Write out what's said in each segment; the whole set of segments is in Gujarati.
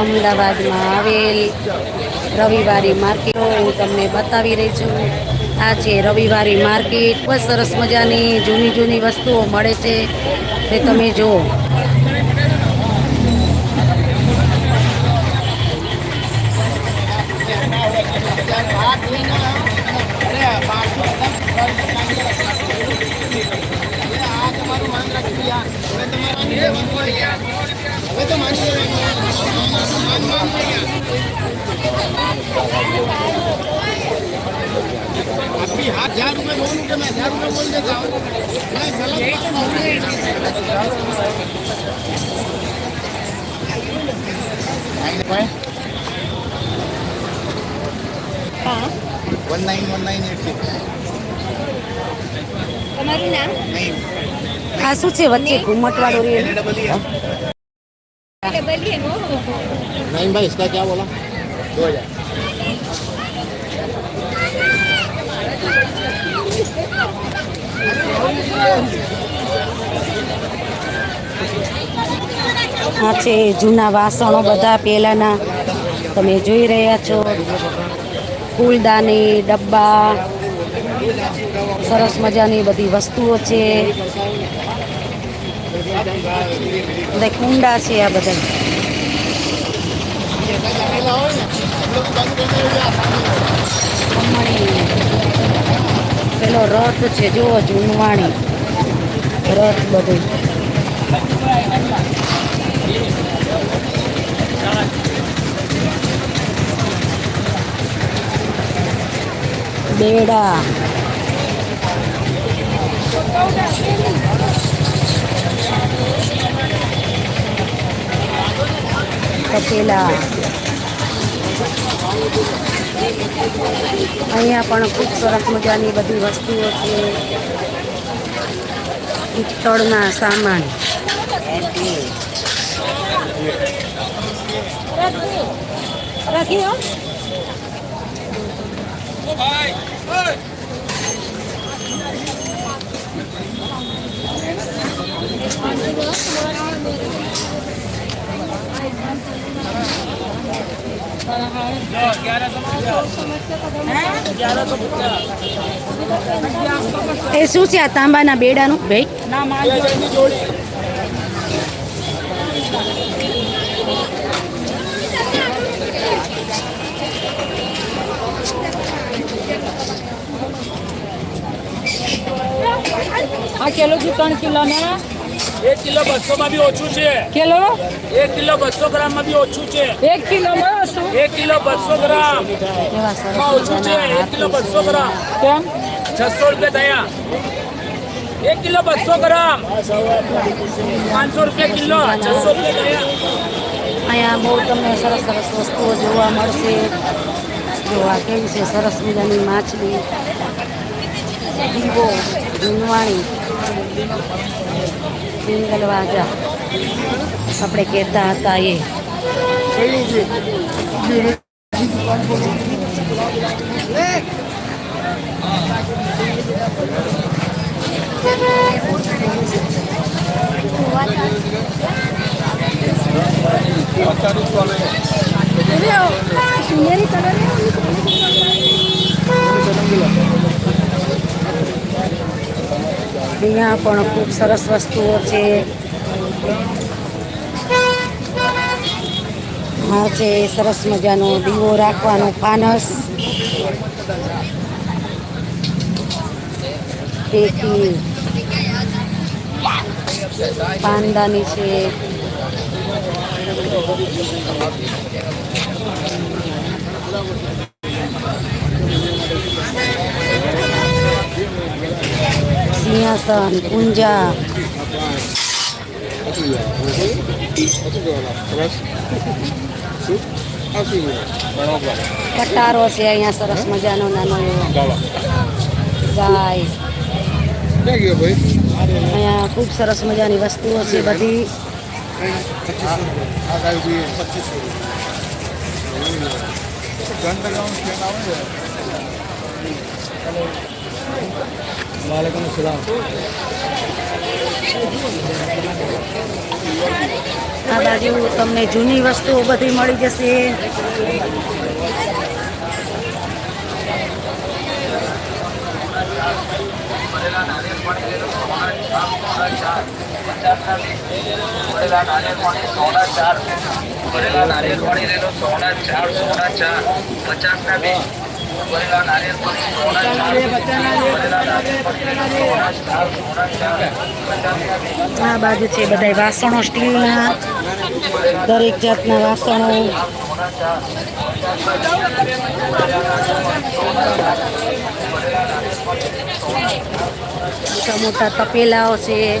અમદાવાદમાં આવેલ રવિવારી માર્કેટ. હું તમને બતાવી રહી છું, આ છે રવિવારી માર્કેટ. ખૂબ સરસ મજાની જૂની જૂની વસ્તુઓ મળે છે. તે તમે જુઓ. હજાર રૂપિયા બોલું કે મેં હજાર રૂપિયા બોલી દેતા નામ આ શું છે વચ્ચે ઘુમટવાળો રેલ બોલીએ नहीं भाई इसका क्या बोला दो हजार આ છે જૂના વાસણો બધા પહેલાંના તમે જોઈ રહ્યા છો ફૂલદાની ડબ્બા સરસ મજાની બધી વસ્તુઓ છે બધા કુંડા છે આ બધા ખમણી. પેલો રથ છે જુઓ જૂનવાણી રથ બધું બેડા તપેલા અહીંયા પણ ખૂબ સરસ મજાની બધી વસ્તુઓ છે. પિત્તળના સામાન. રાખી હો એ શું છે આ તાંબાના બેડાનું ભાઈ આ કિલો છે ત્રણ કિલો ને એક કિલો બસો માં બી ઓછું છે. કિલો એક કિલો બસો ગ્રામમાં બી ઓછું છે. એક કિલો એક કિલો બસો ગ્રામ. માં ઓછું છે. એક કિલો બસો ગ્રામ. કેમ? છસો રૂપિયા થયા. એક કિલો બસો ગ્રામ. પાંચસો રૂપિયા કિલો. છસો રૂપિયા થયા. અહીંયા બહુ તમને સરસ સરસ વસ્તુઓ જોવા મળશે. જોવા કેવી છે? સરસ મજાની માછલી. દીવો જૂનવાણી સિંગલ વાજા આપણે કહેતા હતા એ સુનેરી અહીંયા પણ ખૂબ સરસ વસ્તુઓ છે. હા, છે, સરસ મજાનો દીવો રાખવાનો ફાનસ પેટી. પાનદાની છે. kawasan Unja. Pataros ya yang seras majano nano Guys. Thank you, boy. Pasti sih berarti. Ganteng dong, kita tahu वालेकुम सलाम આ બાજુ તમને જૂની વસ્તુઓ બધી મળી જશે ભરેલા નારિયેળ પાણી લેલો સોના ચાર સોના ચાર પચાસ ના બે ભરેલા નારિયેળ પાણી સોના ચાર ભરેલા નારિયેળ પાણી લેલો સોના ચાર સોના ચાર પચાસ ના બે આ બાજુ છે બધા વાસણો સ્ટીલના દરેક જાતના વાસણો. મોટા મોટા તપેલાઓ છે.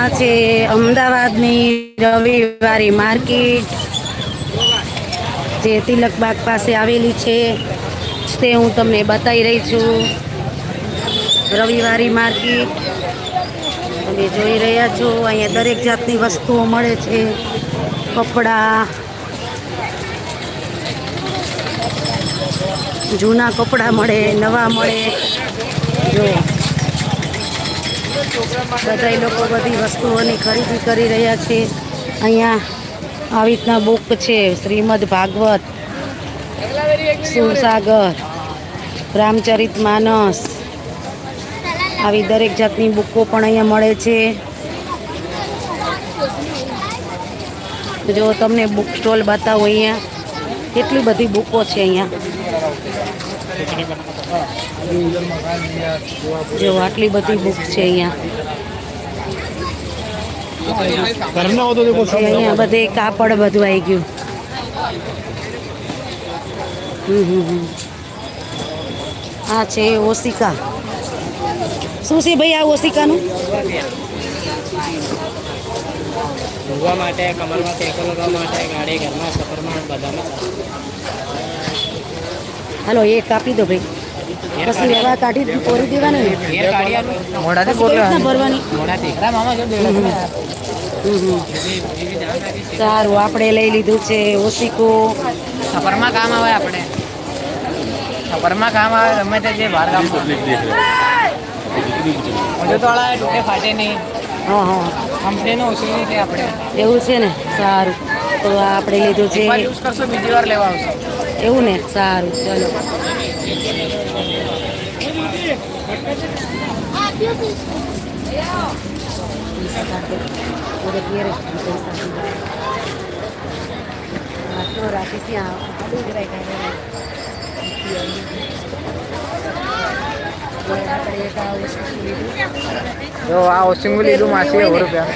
આ છે અમદાવાદની રવિવારી માર્કેટ જે તિલકબાગ પાસે આવેલી છે, તે હું તમને બતાવી રહી છું. રવિવારી માર્કેટ તમે જોઈ રહ્યા છો, અહીંયા દરેક જાતની વસ્તુઓ મળે છે, કપડાં, જૂના કપડાં મળે, નવા મળે. જો બધા લોકો બધી વસ્તુઓની ખરીદી કરી રહ્યા છે. અહીંયા આવી રીતના બુક છે, શ્રીમદ ભાગવત, સુરસાગર, રામચરિત માનસ. આવી દરેક જાતની બુકો પણ અહીંયા મળે છે. જો તમને બુક સ્ટોલ બતાવો અહીંયા, કેટલી બધી બુકો છે અહીંયા. જો આટલી બધી બુક છે અહીંયા. અહીંયા બધે કાપડ બધું આવી ગયું. હમ હમ હમ. આ છે ઓશિકા. શું છે ભાઈ આ ઓસિકાનું ધોવા માટે કમરમાં હાલો એ કાપી દો ભાઈ. પછી હવા કાઢી કોરી દેવાની ને. મોડાથી રીતના ભરવાની? મોડાથી. સારું આપણે લઈ લીધું છે ઓશિકો. સફરમાં કામ આવે આપણે. સફરમાં કામ આવે ગમે તે જે બહાર કામ હજુ તો તૂટે ફાટે નહીં. હા હા. કંપનીનો નહીં છે આપણે. એવું છે ને? સારું. તો આપણે લીધું છે. બીજી વાર લેવા આવશે. એવું ને? સારું ચલો. જો આ વોશિંગ લીધું માસી સો રૂપિયા.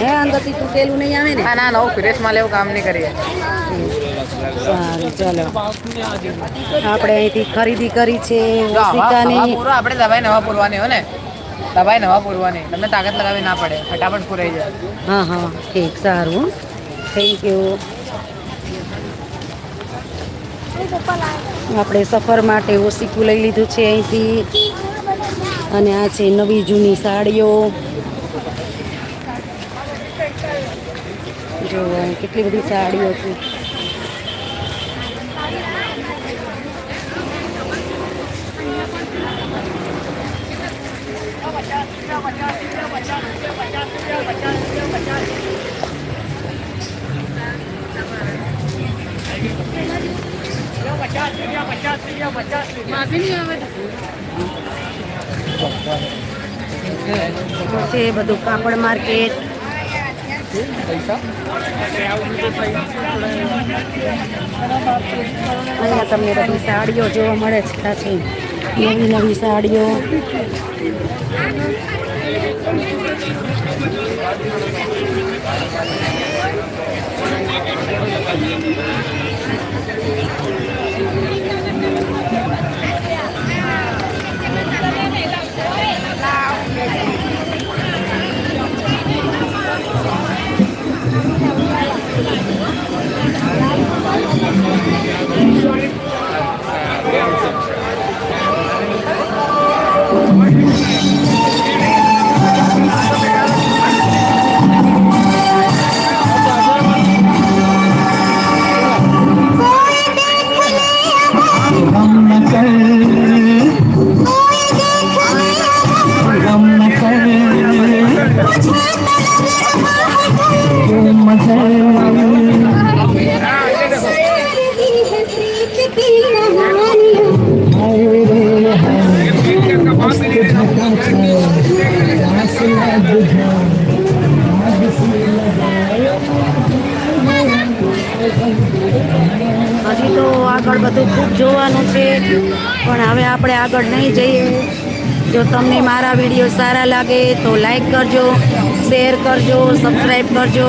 હે અંદર તૂટેલું નહીં આવે ને. ના ના નવું ફ્રેશમાં લેવું કામ નહીં કરીએ. સારું ચાલો. આપણે અહીંથી ખરીદી કરી છે ઓશિકાની. આપણે દવાઈ નવા પૂરવાની હોય ને? દવાઈ નવા પૂરવાની. તમને તાકાત લગાવી ના પડે. ફટાફટ પૂરાઈ જાય. હા હા ઠીક સારું થેન્ક યુ આપણે સફર માટે ઓશિકું લઈ લીધું છે અહીંથી. અને આ છે નવી જૂની સાડીઓ. જો કેટલી બધી સાડીઓ છે. છે બધું કાપડ માર્કેટ. અહીંયા તમને બધી સાડીઓ જોવા મળે છે નવી નવી સાડીઓ. આગળ બધું ખૂબ જોવાનું છે. પણ હવે આપણે આગળ નહીં જઈએ. જો તમને મારા વીડિયો સારા લાગે તો લાઈક કરજો, શેર કરજો, સબસ્ક્રાઈબ કરજો.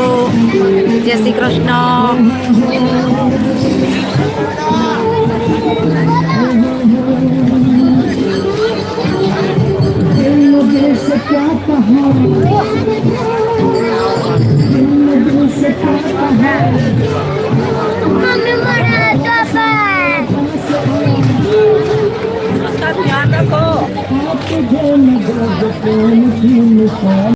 જય શ્રી કૃષ્ણ.